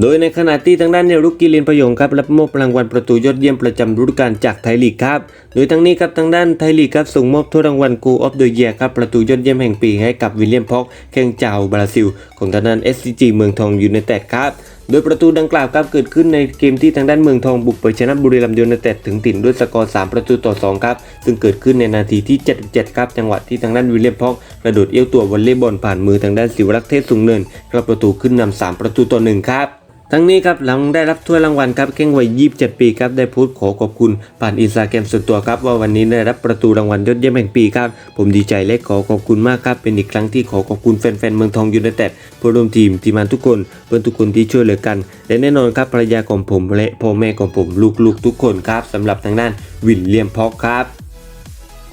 โดยในขณะที่ทางด้านเนรุกกิลินประยงครับรับมอบรางวัลประตูยอดเยี่ยมประจำฤดูกาลจากไทยลีกครับ โดยทั้งนี้ครับทางด้านไทยลีกครับส่งมอบถ้วยรางวัลกูออฟเดอะเยียครับประตูยอดเยี่ยมแห่งปีให้กับวิลเลียมพ็อกแข้งเจ้าบราซิล ของทางด้าน SCG เมืองทองยูไนเต็ดครับโดยประตูดังกล่าวครับเกิดขึ้นในเกมที่ทางด้านเมืองทองบุกไปชนะบุรีรัมย์ยูไนเต็ดถึงถิ่นด้วยสกอร์ 3 ประตูต่อ 2 ครับ ซึ่งเกิดขึ้นในนาทีที่ 77 ครับ จังหวะที่ทางด้านวิลเลียมพ็อกกระโดดเอี้ยวตัววอลเลย์บอลผ่านมือทางด้านศิวรักษ์เทศสูงเนินครับประตูขึ้นนำ3ประตูต่อ 1 ครับ ทั้งนี้ครับหลังได้รับถ้วยรางวัลครับแข้งวัย 27 ปีครับได้พูดขอขอบคุณผ่านอินสตาแกรมส่วนตัวครับว่าวันนี้ได้รับประตูรางวัลยอดเยี่ยมแห่งปีครับผมดีใจและขอขอบคุณมากครับเป็นอีกครั้งที่ขอขอบคุณแฟนๆเมืองทองยูไนเต็ดผู้ร่วมทีมทีมงานทุกคนเพื่อนทุกคนที่ช่วยเหลือกัน และแน่นอนครับภรรยาของผมและพ่อแม่ของผมลูกๆทุกคนครับสำหรับทางด้านวิลเลียมพอกครับ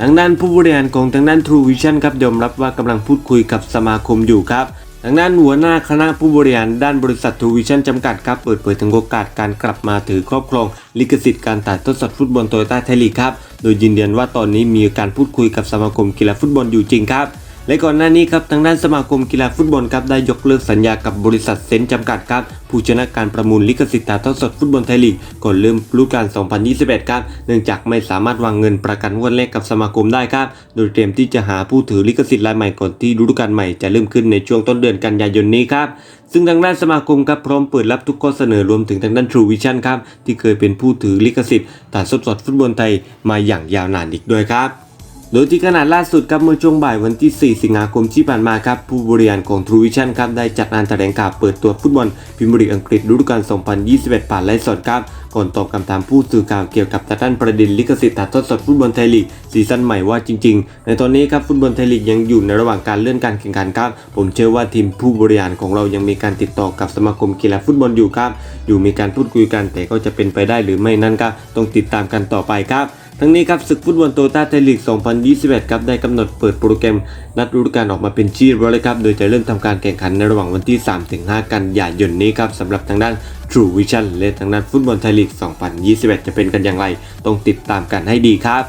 ทางด้านผู้บริหารของทางด้าน True Vision ครับยอมรับว่ากำลังพูดคุยกับสมาคมอยู่ครับ ทางด้านหัวหน้าคณะผู้บริหารด้านบริษัททูวิชั่นจำกัดครับเปิดเผยถึงโอกาสการกลับมาถือครอบครอง ลิขสิทธิ์การถ่ายทอดสดฟุตบอลโตโยต้าไทยลีกครับ โดยยืนยันว่าตอนนี้มีการพูดคุยกับสมาคมกีฬาฟุตบอลอยู่จริงครับ และก่อนหน้านี้ครับทางด้านสมาคมกีฬาฟุตบอลครับได้ยกเลิกสัญญากับบริษัทเซนต์จำกัดครับผู้ชนะการประมูลลิขสิทธิ์ถ่ายทอดสดฟุตบอลไทยลีกก่อนเริ่มฤดูกาล 2021 ครับ เนื่องจากไม่สามารถวางเงินประกันงวดแรกกับสมาคมได้ครับ โดยเตรียมที่จะหาผู้ถือลิขสิทธิ์รายใหม่ก่อนที่ฤดูกาลใหม่จะเริ่มขึ้นในช่วงต้นเดือนกันยายนนี้ครับซึ่งทางด้านสมาคมครับพร้อมเปิดรับทุกข้อเสนอรวมถึงทางด้าน True Vision ครับที่เคยเป็นผู้ถือลิขสิทธิ์ถ่ายทอดสดฟุตบอลไทยมาอย่างยาวนานอีกด้วยครับ โดยที่ขนาดล่าสุดครับเมื่อช่วงบ่ายวันที่ 4 สิงหาคมที่ผ่านมาครับผู้บริหารของ True Vision ครับได้จัดงานแถลงข่าวเปิดตัวฟุตบอลพรีเมียร์ลีกอังกฤษฤดูกาล 2021 ผ่านไลฟ์สดครับก่อนตอบคำถามผู้สื่อข่าวเกี่ยวกับด้านประเด็นลิขสิทธิ์ถ่ายทอดสดฟุตบอลไทยลีกซีซั่นใหม่ว่าจริงๆ ในตอนนี้ครับฟุตบอลไทยลีกยังอยู่ในระหว่างการเลื่อนการแข่งขันครับผมเชื่อว่าทีมผู้บริหารของเรายังมีการติดต่อกับสมาคมกีฬาฟุตบอลอยู่ครับอยู่มีการพูดคุยกันแต่ก็จะเป็นไปได้หรือไม่นั้นก็ต้องติดตามกันต่อไปครับ ทั้งนี้ครับศึกฟุตบอลโตต้าไทยลีก 2021 ครับได้กำหนดเปิดโปรแกรม นัดฤดูกาลออกมาเป็นชี้รอยแล้วครับ โดยจะเริ่มทำการแข่งขันในระหว่างวันที่ 3-5 กันยายนนี้ครับสำหรับทางด้าน True Vision และทางด้านฟุตบอลไทยลีก 2021 จะเป็นกันอย่างไร ต้องติดตามกันให้ดีครับ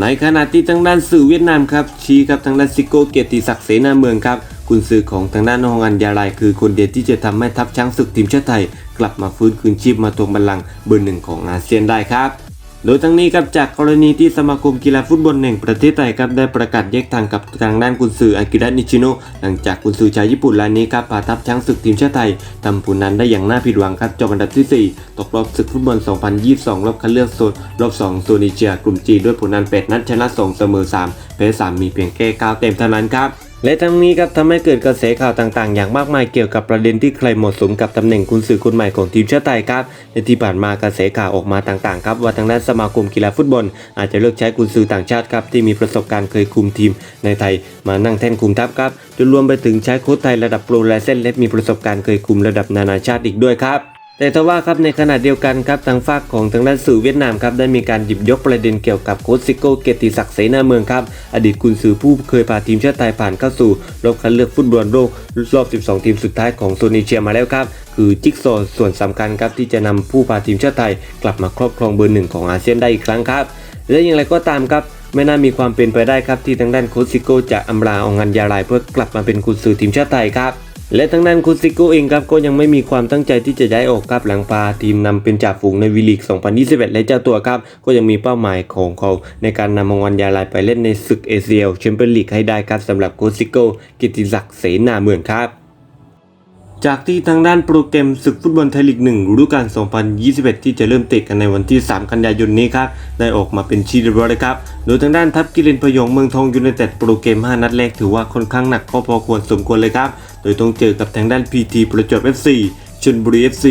ในขณะที่ทางด้านสื่อเวียดนามครับชี้ครับทางด้านซิโก้เกียรติศักดิ์เสนาเมืองครับกุนซือของทางด้านฮองอันยาลายคือคนเดียวที่จะทำให้ทัพช้างศึกทีมชาติไทย กลับมาฟื้นคืนชีพมาทวงบัลลังก์เบอร์หนึ่งของอาเซียนได้ครับ โดยทั้งนี้ครับจากกรณีที่สมาคมกีฬาฟุตบอลแห่งประเทศไทยครับได้ประกาศแยกทางกับทางด้านกุนซืออากิระนิชิโนหลังจากกุนซือชาวญี่ปุ่นรายนี้ครับพาทัพช้างศึกทีมชาติไทยทำผลนั้นได้อย่างน่าผิดหวังครับจบอันดับที่ 4 ตกรอบศึกฟุตบอล 2022 รอบคัดเลือกโซนรอบ2โซนเอเชียกลุ่มจีด้วยผลนัน8นัดชนะ 2 เสมอ 3แพ้3มีเพียงแค่9เต็มเท่านั้นครับ และทั้งนี้ครับทำให้เกิดกระแสข่าวต่างๆ อย่างมากมายเกี่ยวกับประเด็นที่ใครเหมาะสมกับตำแหน่งกุนซือคนใหม่ของทีมชาติไทยครับและที่ผ่านมากระแสข่าวออกมาต่างๆครับว่าทางด้านสมาคมกีฬาฟุตบอล อาจจะเลือกใช้กุนซือต่างชาติครับที่มีประสบการณ์เคยคุมทีมในไทย มานั่งแท่นคุมทัพครับจนรวมไปถึงใช้โค้ชไทยระดับโปรไลเซนและมีประสบการณ์เคยคุมระดับนานาชาติอีกด้วยครับ แต่ทว่าครับในขณะเดียวกันครับทางฝากของทางด้านสื่อเวียดนามครับได้มีการหยิบยกประเด็นเกี่ยวกับโค้ชซิโก้เกียรติศักดิ์เสนาเมืองครับอดีตกุนซือผู้เคยพาทีมชาติไทยผ่านเข้าสู่รอบคัดเลือกฟุตบอลโลกรอบ 12 ทีมสุดท้ายของโซนเอเชียมาแล้วครับคือจิ๊กซอส่วนสำคัญครับที่จะนำผู้พาทีมชาติไทย กลับมาครอบครองเบอร์หนึ่งของอาเซียนได้อีกครั้งครับและอย่างไรก็ตามครับไม่น่ามีความเป็นไปได้ครับที่ทางด้านโค้ชซิโก้จะอำลาองงันยาลายเพื่อกลับมาเป็นกุนซือทีมชาติไทยครับ และทางด้านคุซิโกเองครับก็ยังไม่มีความตั้งใจที่จะย้ายออกครับหลังพาทีมนำเป็นจ่าฝูงในวีลีก 2021 และเจ้าตัวครับก็ยังมีเป้าหมายของเขา ในการนำมงวันยาลายไปเล่นในศึกเอเชียแชมเปี้ยนลีกให้ได้ครับสำหรับคุซิโกกิติศักดิ์เสนาเมืองครับ จากที่ทางด้านโปรแกรมศึกฟุตบอลไทยลีก1ฤดูกาล 2021 ที่จะเริ่มเตะกันในวันที่ 3 กันยายนนี้ครับ ได้ออกมาเป็นชีเรียบร้อยครับ โดยทางด้านทัพกิเลนพยองเมืองทองยูไนเต็ดโปรแกรม 5 นัดแรกถือว่าค่อนข้างหนักก็พอควรสมควรเลยครับ โดยต้องเจอกับทางด้าน PT ประจวบ FC ชลบุรี FC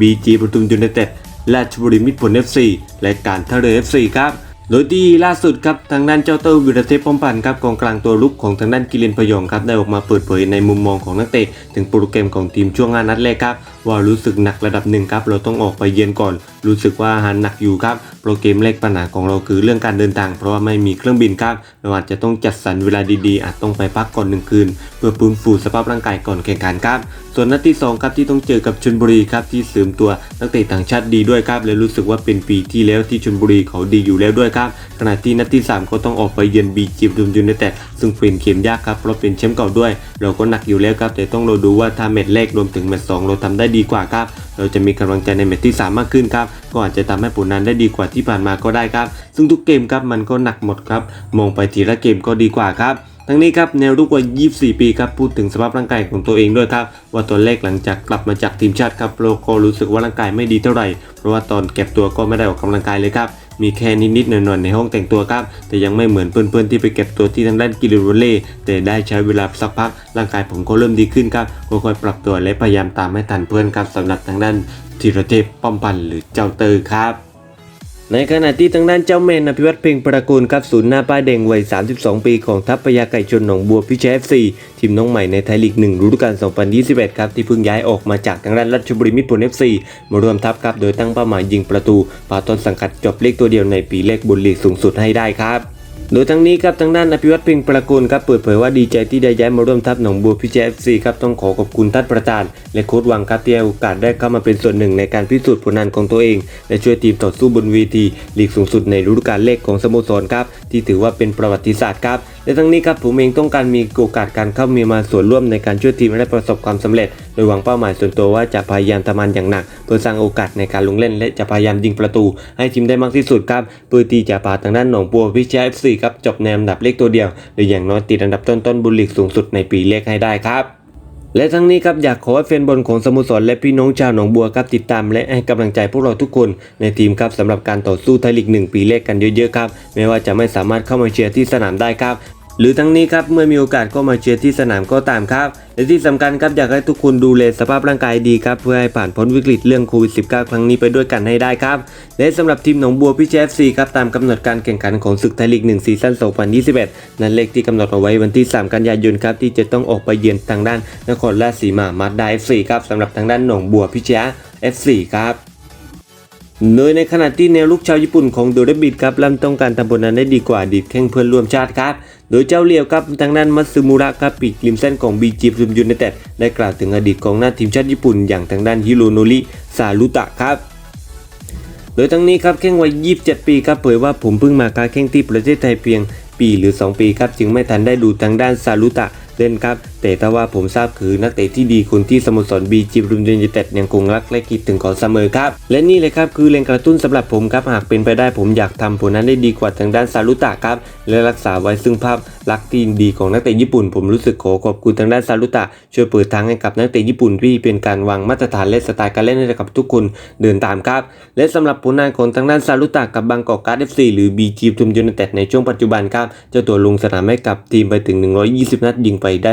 BG ประทุมยูไนเต็ดราชบุรีมิตรผล FC และการท่าเรือ FC ครับ โดยที่ล่าสุดครับทางด้านเจ้าเต้าวิรเทพป้อมพันธ์ครับกองกลางตัวลุกของทางด้านกิเลนพยองครับได้ออกมาเปิดเผยในมุมมองของนักเตะถึงโปรแกรมของทีมช่วงงานนัดแรกครับว่ารู้สึกหนักระดับหนึ่งครับ เราต้องออกไปเยือนก่อน รู้สึกว่าอาหารหนักอยู่ครับ โปรเกมแรกปัญหาของเราคือเรื่องการเดินทาง เพราะว่าไม่มีเครื่องบินครับ เราอาจจะต้องจัดสรรเวลาดีๆ อาจต้องไปพักก่อนหนึ่งคืน เพื่อฟื้นฟูสภาพร่างกายก่อนแข่งขันครับ ส่วนนัดที่สองครับที่ต้องเจอกับชลบุรีครับที่เสริมตัวนักเตะต่างชาติดีด้วยครับ และรู้สึกว่าเป็นปีที่แล้วที่ชลบุรีเขาดีอยู่แล้วด้วยครับ ขณะที่นัดที่สามก็ต้องออกไปเยือนบีจีปทุมยูนเต็ดซึ่งเป็นเกมยากครับเพราะเป็นแชมป์เก่าด้วย เราก็หนักอยู่แล้วครับแต่ต้องเราดูว่าถ้าแมตช์แรกรวมถึงแมตช์สองเราทำได้ดีกว่าครับ เราจะมีกำลังใจในแมตช์ที่ 3 มากขึ้นครับก็อาจจะทำให้ผลนั้นได้ดีกว่าที่ผ่านมาก็ได้ครับ ซึ่งทุกเกมครับมันก็หนักหมดครับ มองไปทีละเกมก็ดีกว่าครับทั้งนี้ครับแนวรุกวัย 24 ปีครับพูดถึงสภาพร่างกายของตัวเองด้วยครับ ว่าตัวเลขหลังจากกลับมาจากทีมชาติครับโรโกรู้สึกว่าร่างกายไม่ดีเท่าไหร่ เพราะว่าตอนเก็บตัวก็ไม่ได้ออกกำลังกายเลยครับ มีแค่นิดๆหน่อยๆในห้องแต่งตัวครับ แต่ยังไม่เหมือนเพื่อนๆที่ไปเก็บตัวที่ทางด้านกิลิโรเล่แต่ได้ใช้เวลาสักพักร่างกายผมก็เริ่มดีขึ้นครับค่อยๆปรับตัวและพยายามตามให้ทันเพื่อนครับสำหรับทางด้านธีรเทพป้อมพันธ์หรือเจ้าเตอร์ครับ ในขณะที่ทางด้านเจ้าเมนอภิวัตเพ็งประกูลครับศูนย์หน้าป้ายแดงวัย 32 ปีของทัพพยาไก่ชนหนองบัวพิชัย FC ทีมน้องใหม่ในไทยลีก1ฤดูกาล 2021 ครับที่เพิ่งย้ายออกมาจากทางด้านราชบุรีมิตรผลเอฟซีมารวมทัพครับโดยตั้งเป้าหมายยิงประตูพาต้นสังกัดจบเลขตัวเดียวในปีเลขบนลีกสูงสุดให้ได้ครับ โดยทั้งนี้ครับทางด้านอภิวัตเพ็งประกูลครับเปิดเผยว่าดีใจที่ได้ย้ายมาร่วมทัพหนองบัวพิชัย FC ครับต้องขอขอบคุณท่านประธาน และโค้ชวังครับที่ให้โอกาสได้เข้ามาเป็นส่วนหนึ่งในการพิสูจน์ผลงานของตัวเอง และช่วยทีมต่อสู้บนเวทีลีกสูงสุดในฤดูกาลเลขของสโมสรครับที่ถือว่าเป็นประวัติศาสตร์ครับและทั้งนี้ครับผมเองต้องการมีโอกาสการเข้ามีมาส่วนร่วมในการช่วยทีมให้ประสบความสำเร็จ โดยหวังเป้าหมายส่วนตัวว่าจะพยายามทำงานอย่างหนัก เพื่อสร้างโอกาสในการลงเล่น และจะพยายามยิงประตู ให้ทีมได้มากที่สุดครับเพื่อที่จะพาทางด้านหนองบัวพิชย FC ครับจบในอันดับเลขตัวเดียวหรืออย่างน้อยติดอันดับต้นๆบุลีกสูงสุดในปีเลขให้ได้ครับ และทั้งนี้ครับอยากขอให้แฟนบอลของสโมสรและพี่น้องชาวหนองบัวครับติดตาม และให้กำลังใจพวกเราทุกคนในทีมครับสำหรับการต่อสู้ไทยลีกหนึ่งปีแรกกันเยอะๆครับแม้ว่าจะไม่สามารถเข้ามาเชียร์ที่สนามได้ครับ หรือทั้งนี้ครับเมื่อมีโอกาสก็มาเชียร์ที่สนามก็ตามครับ และที่สำคัญครับอยากให้ทุกคนดูแลสภาพร่างกายดีครับเพื่อให้ผ่านพ้นวิกฤตเรื่องโควิด -19 ครั้งนี้ไปด้วยกันให้ได้ครับ และสำหรับทีมหนองบัวพิเชฟซีครับตามกำหนดการแข่งขันของศึกไทยลีก1ซีซั่น2021 นั้นเลขที่กำหนดเอาไว้วันที่ 3 กันยายนครับที่จะต้องออกไปเยือนทางด้านนครราชสีมามาดา FC ครับสำหรับทางด้านหนองบัวพิเชฟ FC ครับโดยในขณะที่แนวลุกชาวญี่ปุ่นของโดเรบิดครับเริ่มต้องการทำผลงานได้ดีกว่าดีตแข้งเพื่อนร่วมชาติครับ โดยเจ้าเลียวครับทางด้านมัตสึมุระครับปีกริมเส้นของบีจีซุมยูไนเต็ดได้กล่าวถึงอดีตของหน้าทีมชาติญี่ปุ่น อย่างทางด้านฮิโรโนริซารุตะครับโดยทั้งนี้ครับแข้งวัย 27 ปีครับเผยว่าผมเพิ่งมาค้าแข้งที่ประเทศไทยเพียงปีหรือ 2 ปีครับจึงไม่ทันได้ดูทางด้านซารุตะเล่นครับ แต่ถ้าว่าผมทราบคือนักเตะที่ดีคนที่สโมสรบีจีรุมยูไนเต็ดยังคงรักและคิดถึงเขาเสมอครับ และนี่เลยครับคือแรงกระตุ้นสำหรับผมครับหากเป็นไปได้ผมอยากทำผลนั้นได้ดีกว่าทางด้านซารุตะครับ และรักษาไว้ซึ่งภาพลักษณ์ที่ดีของนักเตะญี่ปุ่น ผมรู้สึกขอขอบคุณทางด้านซารุตะช่วยเปิดทางให้กับนักเตะญี่ปุ่นที่เป็นการวางมาตรฐานและสไตล์การเล่นให้กับทุกคนเดินตามครับ และสำหรับผลงานของทางด้านซารุตะกับบางกอกการ์ดเอฟซีหรือบีจีทุมยูไนเต็ดในช่วงปัจจุบันครับเจ้าตัวลงสนามให้กับทีมไปถึง 120 นัดยิงไปได้